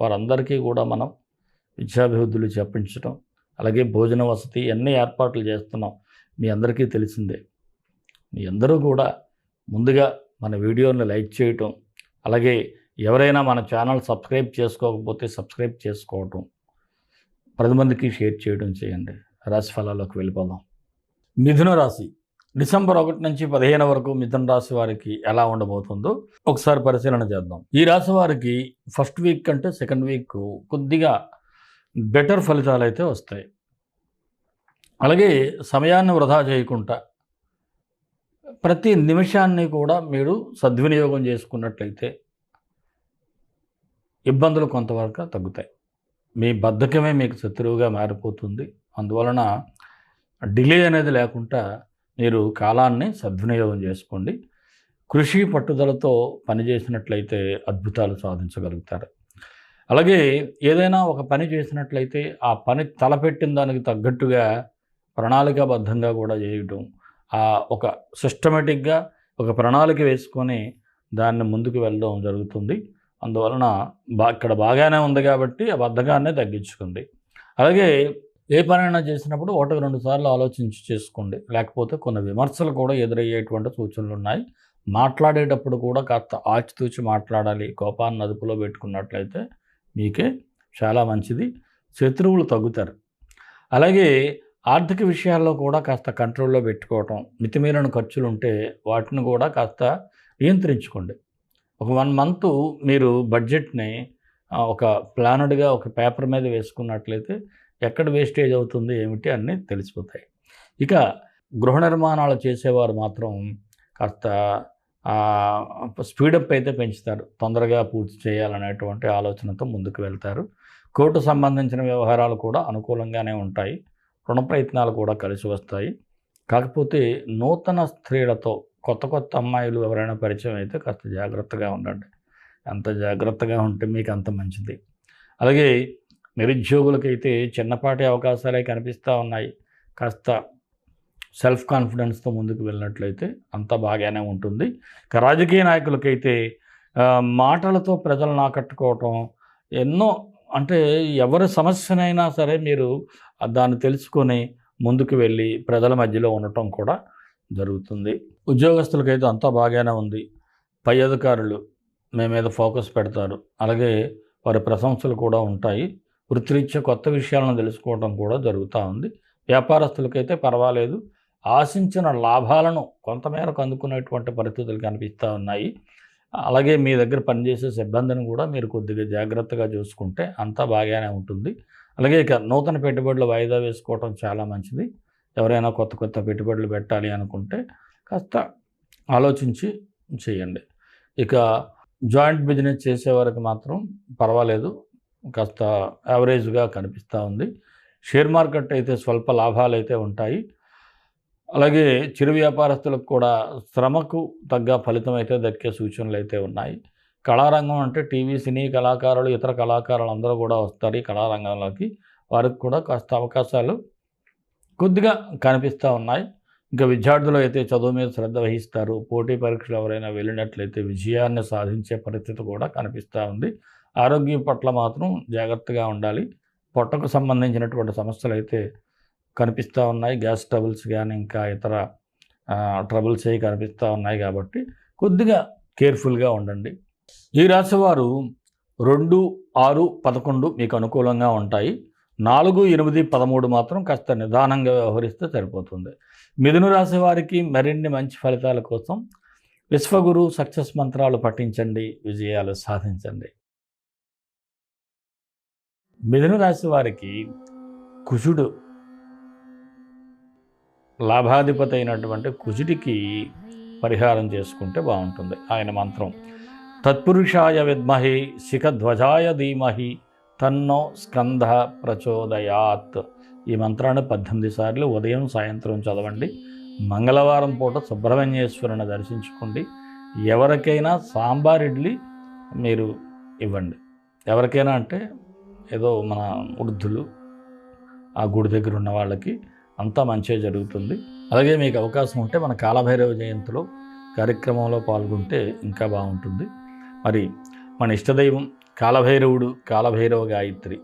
వారందరికీ కూడా మనం విద్యాభివృద్ధులు చెప్పించడం అలాగే భోజన వసతి అన్ని ఏర్పాట్లు చేస్తున్నాం. మీ అందరికీ తెలిసిందే. మీ అందరూ కూడా ముందుగా మన వీడియోని లైక్ చేయటం అలాగే ఎవరైనా మన ఛానల్ సబ్స్క్రైబ్ చేసుకోకపోతే సబ్స్క్రైబ్ చేసుకోవటం పది మందికి షేర్ చేయడం చేయండి. రాశి ఫలాల్లోకి వెళ్ళిపోదాం. మిథున రాశి. డిసెంబర్ ఒకటి నుంచి పదిహేను వరకు మిథున రాశి వారికి ఎలా ఉండబోతుందో ఒకసారి పరిశీలన చేద్దాం. ఈ రాశి వారికి ఫస్ట్ వీక్ కంటే సెకండ్ వీక్ కొద్దిగా బెటర్ ఫలితాలు అయితే వస్తాయి. అలాగే సమయాన్ని వృధా చేయకుండా ప్రతి నిమిషాన్ని కూడా మీరు సద్వినియోగం చేసుకున్నట్లయితే ఇబ్బందులు కొంతవరకు తగ్గుతాయి. మీ బద్ధకమే మీకు శత్రువుగా మారిపోతుంది. అందువలన డిలే అనేది లేకుండా మీరు కాలాన్ని సద్వినియోగం చేసుకోండి. కృషి పట్టుదలతో పనిచేసినట్లయితే అద్భుతాలు సాధించగలుగుతారు. అలాగే ఏదైనా ఒక పని చేసినట్లయితే ఆ పని తలపెట్టిన దానికి తగ్గట్టుగా ప్రణాళికాబద్ధంగా కూడా చేయటం ఆ ఒక సిస్టమేటిక్గా ఒక ప్రణాళిక వేసుకొని దాన్ని ముందుకు వెళ్ళడం జరుగుతుంది. అందువలన బా ఇక్కడ బాగానే ఉంది కాబట్టి ఆ బద్ధకాన్నే తగ్గించుకుంది అలాగే ఏ పనైనా చేసినప్పుడు ఒకటి రెండు సార్లు ఆలోచించి చేసుకోండి. లేకపోతే కొన్ని విమర్శలు కూడా ఎదురయ్యేటువంటి సూచనలు ఉన్నాయి. మాట్లాడేటప్పుడు కూడా కాస్త ఆచితూచి మాట్లాడాలి. కోపాన్ని అదుపులో పెట్టుకున్నట్లయితే మీకే చాలా మంచిది. శత్రువులు తగ్గుతారు. అలాగే ఆర్థిక విషయాల్లో కూడా కాస్త కంట్రోల్లో పెట్టుకోవటం మితిమీరిన ఖర్చులు ఉంటే వాటిని కూడా కాస్త నియంత్రించుకోండి. ఒక వన్ మంత్ మీరు బడ్జెట్ని ఒక ప్లానడ్గా ఒక పేపర్ మీద వేసుకున్నట్లయితే ఎక్కడ వేస్టేజ్ అవుతుంది ఏమిటి అన్నీ తెలిసిపోతాయి. ఇక గృహ నిర్మాణాలు చేసేవారు మాత్రం కాస్త స్పీడప్ అయితే పెంచుతారు. తొందరగా పూర్తి చేయాలనేటువంటి ఆలోచనతో ముందుకు వెళ్తారు. కోర్టు సంబంధించిన వ్యవహారాలు కూడా అనుకూలంగానే ఉంటాయి. రుణ ప్రయత్నాలు కూడా కలిసి వస్తాయి. కాకపోతే నూతన స్త్రీలతో కొత్త కొత్త అమ్మాయిలు ఎవరైనా పరిచయం అయితే కాస్త జాగ్రత్తగా ఉండండి. ఎంత జాగ్రత్తగా ఉంటే మీకు అంత మంచిది. అలాగే నిరుద్యోగులకైతే చిన్నపాటి అవకాశాలే కనిపిస్తూ ఉన్నాయి. కాస్త సెల్ఫ్ కాన్ఫిడెన్స్తో ముందుకు వెళ్ళినట్లయితే అంతా బాగానే ఉంటుంది. ఇక రాజకీయ నాయకులకైతే మాటలతో ప్రజలను ఆకట్టుకోవటం ఎన్నో అంటే ఎవరి సమస్యనైనా సరే మీరు దాన్ని తెలుసుకొని ముందుకు వెళ్ళి ప్రజల మధ్యలో ఉండటం కూడా జరుగుతుంది. ఉద్యోగస్తులకైతే అంతా బాగానే ఉంది. పై అధికారులు మీ మీద ఫోకస్ పెడతారు. అలాగే వారి ప్రశంసలు కూడా ఉంటాయి. వృత్తిరీత్యా కొత్త విషయాలను తెలుసుకోవడం కూడా జరుగుతూ ఉంది. వ్యాపారస్తులకైతే పర్వాలేదు. ఆశించిన లాభాలను కొంతమేరకు అందుకునేటువంటి పరిస్థితులు కనిపిస్తూ ఉన్నాయి. అలాగే మీ దగ్గర పనిచేసే సిబ్బందిని కూడా మీరు కొద్దిగా జాగ్రత్తగా చూసుకుంటే అంతా బాగానే ఉంటుంది. అలాగే ఇక నూతన పెట్టుబడులు వాయిదా వేసుకోవటం చాలా మంచిది. ఎవరైనా కొత్త కొత్త పెట్టుబడులు పెట్టాలి అనుకుంటే కాస్త ఆలోచించి చేయండి. ఇక జాయింట్ బిజినెస్ చేసేవారికి మాత్రం పర్వాలేదు. కాస్త యావరేజ్గా కనిపిస్తూ ఉంది. షేర్ మార్కెట్ అయితే స్వల్ప లాభాలు అయితే ఉంటాయి. అలాగే చిరు వ్యాపారస్తులకు కూడా శ్రమకు తగ్గ ఫలితం అయితే దక్కే సూచనలు అయితే ఉన్నాయి. కళారంగం అంటే టీవీ సినీ కళాకారులు ఇతర కళాకారులు అందరూ కూడా వస్తారు ఈ కళారంగంలోకి. వారికి కూడా కాస్త అవకాశాలు కొద్దిగా కనిపిస్తూ ఉన్నాయి. ఇంకా విద్యార్థులు అయితే చదువు మీద శ్రద్ధ వహిస్తారు. పోటీ పరీక్షలు ఎవరైనా వెళ్ళినట్లయితే విజయాన్ని సాధించే పరిస్థితి కూడా కనిపిస్తూ ఉంది. ఆరోగ్యం పట్ల మాత్రం జాగ్రత్తగా ఉండాలి. పొట్టకు సంబంధించినటువంటి సమస్యలు అయితే కనిపిస్తూ ఉన్నాయి. గ్యాస్ ట్రబుల్స్ కానీ ఇంకా ఇతర ట్రబుల్స్ అవి కనిపిస్తూ ఉన్నాయి కాబట్టి కొద్దిగా కేర్ఫుల్గా ఉండండి. ఈ రాశివారు రెండు ఆరు పదకొండు మీకు అనుకూలంగా ఉంటాయి. నాలుగు ఎనిమిది పదమూడు మాత్రం కాస్త నిదానంగా వ్యవహరిస్తే సరిపోతుంది. మిథున రాశి వారికి మరిన్ని మంచి ఫలితాల కోసం విశ్వగురు సక్సెస్ మంత్రాలు పఠించండి విజయాలు సాధించండి. మిథున రాశి వారికి కుజుడు లాభాధిపతి అయినటువంటి కుజుడికి పరిహారం చేసుకుంటే బాగుంటుంది. ఆయన మంత్రం తత్పురుషాయ విద్మహి శిఖధ్వజాయ ధీమహి తన్నో స్కంద ప్రచోదయాత్. ఈ మంత్రాన్ని పద్దెనిమిది సార్లు ఉదయం సాయంత్రం చదవండి. మంగళవారం పూట సుబ్రహ్మణ్యేశ్వరుని దర్శించుకోండి. ఎవరికైనా సాంబార్ ఇడ్లీ మీరు ఇవ్వండి. ఎవరికైనా అంటే ఏదో మన వృద్ధులు ఆ గుడి దగ్గర ఉన్న వాళ్ళకి అంతా మంచిగా జరుగుతుంది. అలాగే మీకు అవకాశం ఉంటే మన కాలభైరవ జయంతిలో కార్యక్రమంలో పాల్గొంటే ఇంకా బాగుంటుంది. మరి మన ఇష్టదైవం కాలభైరవుడు కాలభైరవ గాయత్రి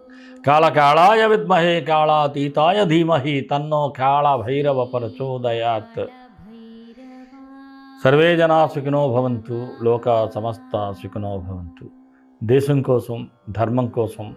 కాళకాళాయ విద్మహే కాళాతీతాయ ధీమహి తన్నో కాళభైరవ ప్రచోదయాత్. సర్వే జనా సుఖినో భవంతు లోక సమస్త సుఖినో భవంతు. దేశం కోసం ధర్మం కోసం